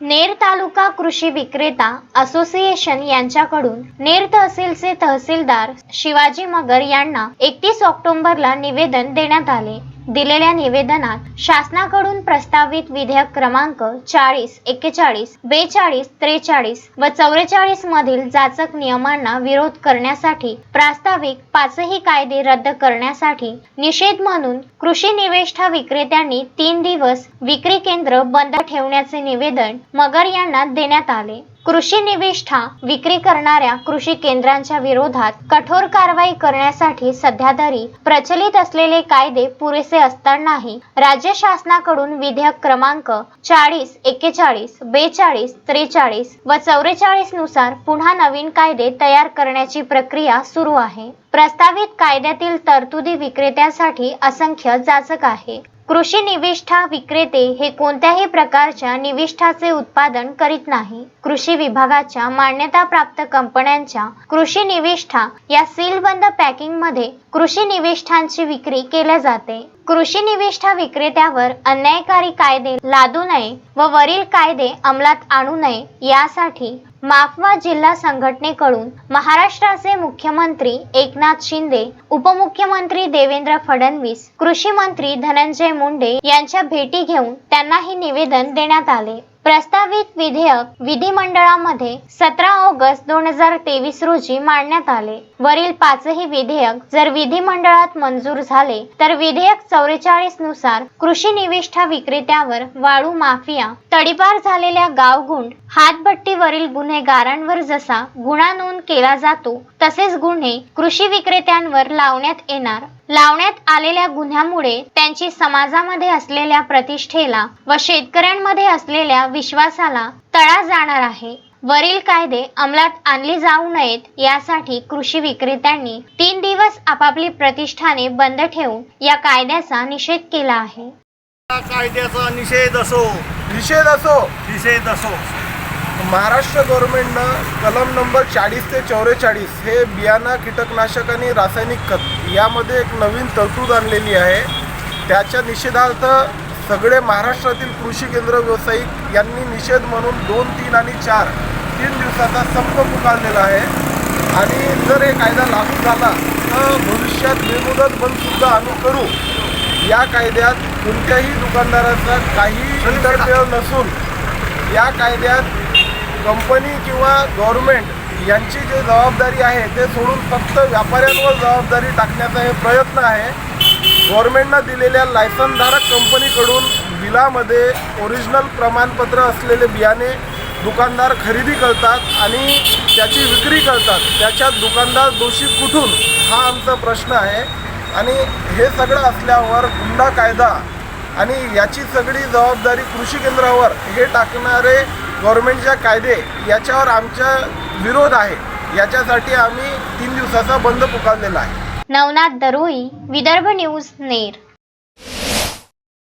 नेर तालुका कृषी विक्रेता असोसिएशन यांच्याकडून नेर तहसीलचे तहसीलदार शिवाजी मगर यांना एकतीस ऑक्टोबरला निवेदन देण्यात आले. दिलेल्या निवेदनात शासनाकडून प्रस्तावित विधेयक क्रमांक चाळीस एक्केचाळीस बेचाळीस त्रेचाळीस व चौवेचाळीस मधील जाचक नियमांना विरोध करण्यासाठी प्रास्ताविक पाचही कायदे रद्द करण्यासाठी निषेध म्हणून कृषी निवेष्ठा विक्रेत्यांनी तीन दिवस विक्री केंद्र बंद ठेवण्याचे निवेदन मगर यांना देण्यात आले. कृषी निविष्ठा विक्री करणाऱ्या कृषी केंद्रांच्या विरोधात कठोर कारवाई करण्यासाठी सध्या तरी प्रचलित असलेले कायदे पुरेसे असतानाही राज्य शासनाकडून विधेयक क्रमांक चाळीस एक्केचाळीस बेचाळीस त्रेचाळीस व चौवेचाळीसनुसार पुन्हा नवीन कायदे तयार करण्याची प्रक्रिया सुरू आहे. प्रस्तावित कायद्यातील तरतुदी विक्रेत्यांसाठी असंख्य जाचक आहे. कृषी निविष्ठा विक्रेते हे कोणत्याही प्रकारच्या निविष्ठाचे उत्पादन करीत नाही. कृषी विभागाच्या मान्यताप्राप्त कंपन्यांच्या कृषी निविष्ठा या सीलबंद पॅकिंगमध्ये कृषी निविष्ठांची विक्री केल्या जाते. कृषी निविष्ठा विक्रेत्यावर अन्यायकारी कायदे लादू नये व वरील कायदे अंमलात आणू नये यासाठी माफवा जिल्हा संघटनेकडून महाराष्ट्राचे मुख्यमंत्री एकनाथ शिंदे उपमुख्यमंत्री देवेंद्र फडणवीस कृषी मंत्री धनंजय मुंडे यांच्या भेटी घेऊन त्यांना हे निवेदन देण्यात आले. प्रस्तावित विधेयक विधिमंडळामध्ये सतरा ऑगस्ट दोन हजार तेवीस रोजी मांडण्यात आले. वरील पाचही विधेयक जर विधिमंडळात मंजूर झाले तर विधेयक चौवेचाळीसनुसार कृषी निविष्ठा विक्रेत्यावर वाळू माफिया तडीपार झालेल्या गावगुंड हातभट्टीवरील गुन्हेगारांवर जसा गुन्हा नोंद केला जातो तसेच गुन्हे कृषी विक्रेत्यांवर लावण्यात येणार. लावण्यात आलेल्या गुन्ह्यामुळे त्यांची समाजामध्ये असलेल्या प्रतिष्ठेला व शेतकऱ्यांमध्ये असलेल्या विश्वासाला तडा जाणार आहे. वरील कायदे अंमलात आणले जाऊ नयेत यासाठी कृषी विक्रेत्यांनी तीन दिवस आपापली प्रतिष्ठाने बंद ठेवून या कायद्याचा निषेध केला आहे. कायद्याचा निषेध असो. निषेध असो. निषेध असो. महाराष्ट्र गव्हर्नमेंटनं कलम नंबर चाळीस ते चौवेचाळीस हे बियाणं कीटकनाशक आणि रासायनिक खत यामध्ये एक नवीन तरतूद आणलेली आहे. त्याच्या निषेधार्थ सगळे महाराष्ट्रातील कृषी केंद्र व्यावसायिक यांनी निषेध म्हणून दोन तीन आणि चार तीन दिवसाचा संप पुकारलेला आहे. आणि जर हे कायदा लागू झाला तर भविष्यात बेमुदत बंदसुद्धा आम्ही करू. या कायद्यात कोणत्याही दुकानदाराचा काही इंटरफेअर नसून या कायद्यात कंपनी किंवा गव्हर्मेंट यांची जी जबाबदारी आहे ते सोडून फक्त व्यापाऱ्यांवर जबाबदारी टाकण्याचा हे प्रयत्न आहे. गव्हर्मेंटनं दिलेल्या लायसनधारक कंपनीकडून बिलामध्ये ओरिजिनल प्रमाणपत्र असलेले बियाणे दुकानदार खरेदी करतात आणि त्याची विक्री करतात. त्याच्यात दुकानदार दोषी कुठून? हा आमचा प्रश्न आहे. आणि हे सगळं असल्यावर गुंडा कायदा आणि याची सगळी जबाबदारी कृषी केंद्रावर हे टाकणारे गव्हर्नमेंटच्या कायदे याच्यावर आमचा विरोध आहे. याच्यासाठी आम्ही तीन दिवसाचा बंद पुकारलेला आहे. नवनाथ दरोई विदर्भ न्यूज नेर